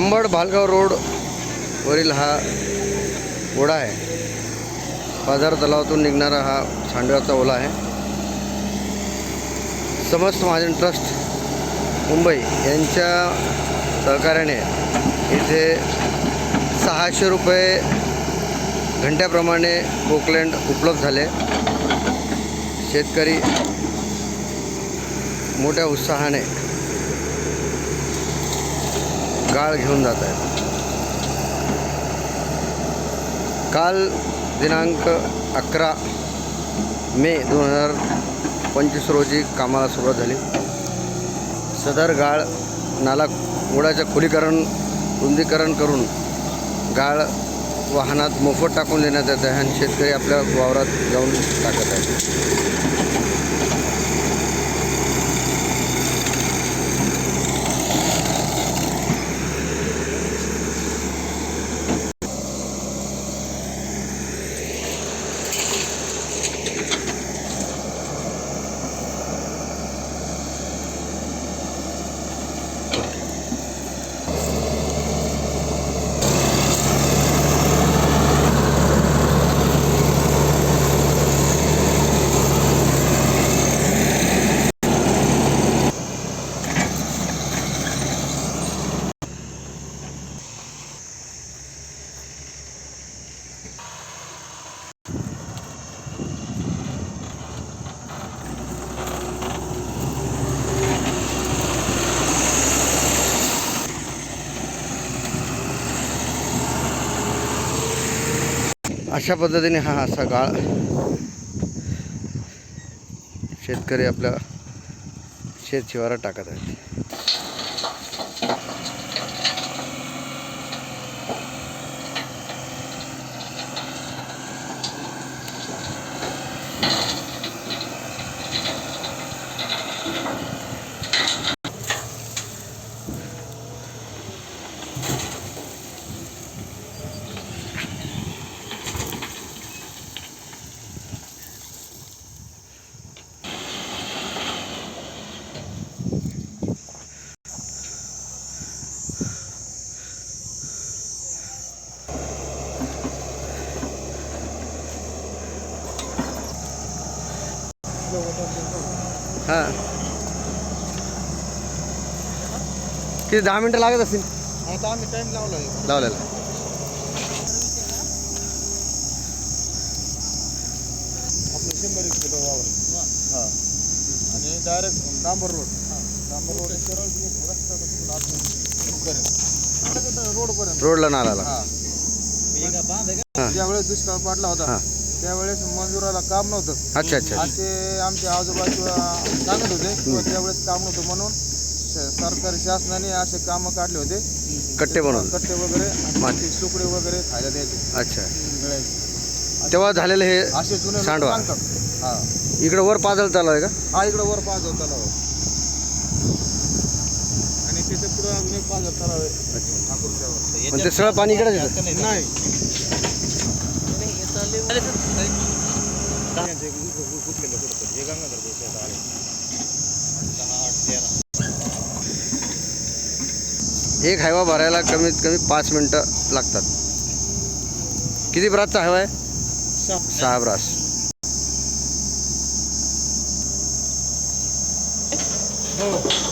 Ambad Bhalgaon road वरील हा ओढा आहे. बाजार तलावातून निघणारा हा सांडव्याचा ओला आहे. समस्त महाजन ट्रस्ट मुंबई यांच्या सहकार्याने इथे सहाशे रुपये घंट्याप्रमाणे कोकलँड उपलब्ध झाले. शेतकरी मोठ्या उत्साहाने गाळ घेऊन जात आहेत. काल दिनांक अकरा मे दोन हजार पंचवीस रोजी कामाला सुरुवात झाली. सदर गाळ नाला ओढ्याचं खुलीकरण रुंदीकरण करून गाळ वाहनात मोफत टाकून देण्यात येत आहे आणि शेतकरी आपल्या वावरात जाऊन टाकत आहेत. अशा पद्धतीने हा असा गाळ शेतकरी आपल्या शेतशिवारा टाकत आहेत. हां. किती दहा मिनटं लागत असतील? आता आम्ही टाइम लावला लावलेला. आपलं शंभर एक किलो वावर. हा. आणि डायरेक्ट डांबर रोड. डांबर रोड सरळ रस्ता आतून करेल. रोडपर्यंत. रोडला नालाला. हा. हा. ज्यावेळेस दुष्काळ पडला हा. होता त्यावेळेस मजुराला काम नव्हतं. अच्छा अच्छा असे आमचे आजोबा किंवा सांगत होते. किंवा त्यावेळेस काम नव्हतं म्हणून श- सरकारी शासनाने असे कामं काढले होते. कट्टे बनवून कट्टे वगैरे आणि माती. ते सुकडे वगैरे खायला द्यायचे अच्छा. मिळायचे. तेव्हा झालेलं हे असे जुने लोक सांडवा. सांगतात. हा. इकडं वर पाजल चालू आहे का? हा इकडं वर पाझर तलाव आहे. आणि तिथे पुढं अजून एक पाझर तलाव आहे. ते सगळं पाणी इकडेच येतं? नाही. एक हायवा भरायला कमीत कमी पाच मिनटं लागतात. किती ब्रासचा हायवा आहे? सहा ब्रास. हो.